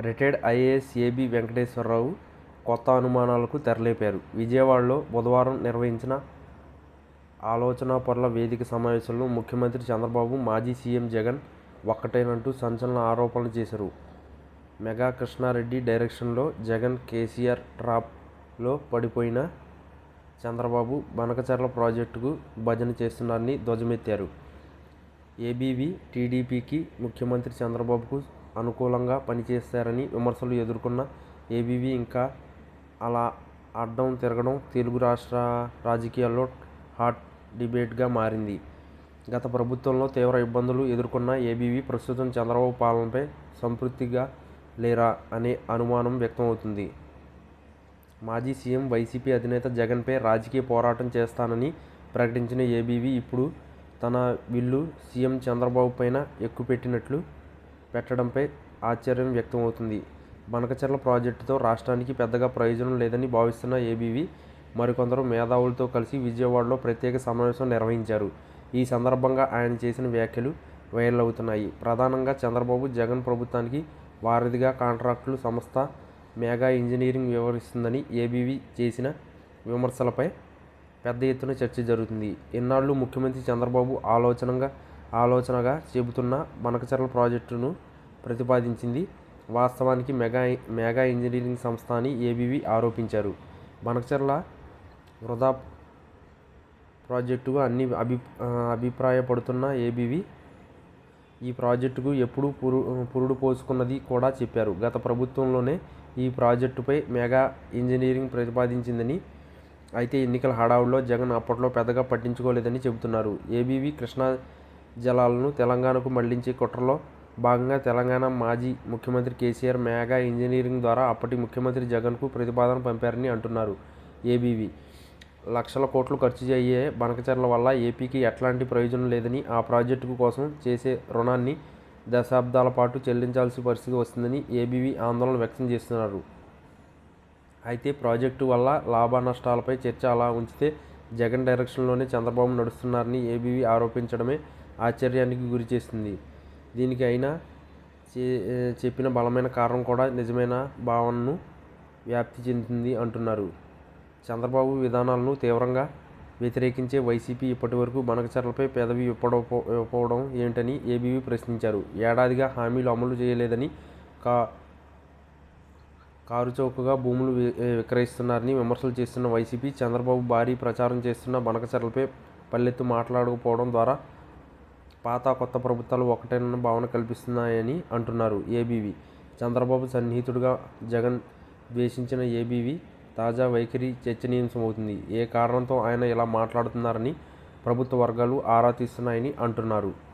Retired IAS AB Venkateswararao కొత్త అనుమానాలకు తెరలేపారు. విజయవాడలో బుధవారం నిర్వహించిన ఆలోచన పరుల వేదిక సమావేశంలో ముఖ్యమంత్రి చంద్రబాబు మాజీ సీఎం జగన్ ఒక్కటేనంటూ సంచలన ఆరోపణలు చేశారు. మెగా కృష్ణారెడ్డి డైరెక్షన్లో జగన్ కేసీఆర్ ట్రాప్లో పడిపోయిన చంద్రబాబు బనకచర్ల ప్రాజెక్టుకు భజన చేస్తున్నారని ధ్వజమెత్తారు. ఏబీవీ టీడీపీకి ముఖ్యమంత్రి చంద్రబాబుకు అనుకూలంగా పనిచేస్తారని విమర్శలు ఎదుర్కొన్న ఏబీవీ ఇంకా అలా అడ్డం తిరగడం తెలుగు రాష్ట్ర రాజకీయాల్లో హాట్ డిబేట్గా మారింది. గత ప్రభుత్వంలో తీవ్ర ఇబ్బందులు ఎదుర్కొన్న ఏబీవీ ప్రస్తుతం చంద్రబాబు పాలనపై సంతృప్తిగా లేరా అనే అనుమానం వ్యక్తమవుతుంది. మాజీ సీఎం వైసీపీ అధినేత జగన్పై రాజకీయ పోరాటం చేస్తానని ప్రకటించిన ఏబీవీ ఇప్పుడు తన విల్లు సీఎం చంద్రబాబు పైన ఎక్కుపెట్టినట్లు పెట్టడంపై ఆశ్చర్యం వ్యక్తమవుతుంది. బనకచర్ల ప్రాజెక్టుతో రాష్ట్రానికి పెద్దగా ప్రయోజనం లేదని భావిస్తున్న ఏబీవీ మరికొందరు మేధావులతో కలిసి విజయవాడలో ప్రత్యేక సమావేశం నిర్వహించారు. ఈ సందర్భంగా ఆయన చేసిన వ్యాఖ్యలు వైరల్ అవుతున్నాయి ప్రధానంగా చంద్రబాబు జగన్ ప్రభుత్వానికి వారధిగా కాంట్రాక్టులు సంస్థ మేఘా ఇంజనీరింగ్ వ్యవహరిస్తుందని ఏబీవీ చేసిన విమర్శలపై పెద్ద ఎత్తున చర్చ జరుగుతుంది. ఇన్నాళ్ళు ముఖ్యమంత్రి చంద్రబాబు ఆలోచనగా ఆలోచనగా చెబుతున్న బనకచర్ల ప్రాజెక్టును ప్రతిపాదించింది వాస్తవానికి మెగా మెగా ఇంజనీరింగ్ సంస్థ అని ఏబీవీ ఆరోపించారు. బనకచర్ల వృధా ప్రాజెక్టుగా అన్ని అభి అభిప్రాయపడుతున్న ఏబీవీ ఈ ప్రాజెక్టుకు ఎప్పుడు పురు పురుడు పోసుకున్నది కూడా చెప్పారు. గత ప్రభుత్వంలోనే ఈ ప్రాజెక్టుపై మెగా ఇంజనీరింగ్ ప్రతిపాదించిందని అయితే ఎన్నికల హడావుల్లో జగన్ అప్పట్లో పెద్దగా పట్టించుకోలేదని చెబుతున్నారు. ఏబీవీ కృష్ణా జలాలను తెలంగాణకు మళ్ళించే కుట్రలో భాగంగా తెలంగాణ మాజీ ముఖ్యమంత్రి కేసీఆర్ మేఘా ఇంజనీరింగ్ ద్వారా అప్పటి ముఖ్యమంత్రి జగన్కు ప్రతిపాదన పంపారని అంటున్నారు ఏబీవీ. లక్షల కోట్లు ఖర్చు అయ్యే బనకచర్ల వల్ల ఏపీకి ఎట్లాంటి ప్రయోజనం లేదని ఆ ప్రాజెక్టు కోసం చేసే రుణాన్ని దశాబ్దాల పాటు చెల్లించాల్సిన పరిస్థితి వస్తుందని ఏబీవీ ఆందోళన వ్యక్తం చేస్తున్నారు. అయితే ప్రాజెక్టు వల్ల లాభ నష్టాలపై చర్చ అలా ఉంచితే జగన్ డైరెక్షన్లోనే చంద్రబాబు నడుస్తున్నారని ఏబీవీ ఆరోపించడమే ఆశ్చర్యానికి గురి చేస్తుంది. దీనికి అయినా చే చెప్పిన బలమైన కారణం కూడా నిజమైన భావనను వ్యాప్తి చెందుతుంది అంటున్నారు. చంద్రబాబు విధానాలను తీవ్రంగా వ్యతిరేకించే వైసీపీ ఇప్పటివరకు బనకచర్లపై పెదవి విప్పడపో ఏంటని ఏబీవీ ప్రశ్నించారు. ఏడాదిగా హామీలు అమలు చేయలేదని కా కారుచౌకగా భూములు వి- విక్రయిస్తున్నారని విమర్శలు చేస్తున్న వైసీపీ చంద్రబాబు భారీ ప్రచారం చేస్తున్న బనకచర్లపై పల్లెత్తు మాట్లాడకపోవడం ద్వారా పాత కొత్త ప్రభుత్వాలు ఒకటేనన్న భావన కల్పిస్తున్నాయని అంటున్నారు ఏబీవీ. చంద్రబాబు సన్నిహితుడుగా జగన్ ద్వేషించిన ఏబీవీ తాజా వైఖరి చర్చనీయాంశమవుతుంది. ఏ కారణంతో ఆయన ఇలా మాట్లాడుతున్నారని ప్రభుత్వ వర్గాలు ఆరా తీస్తున్నాయని అంటున్నారు.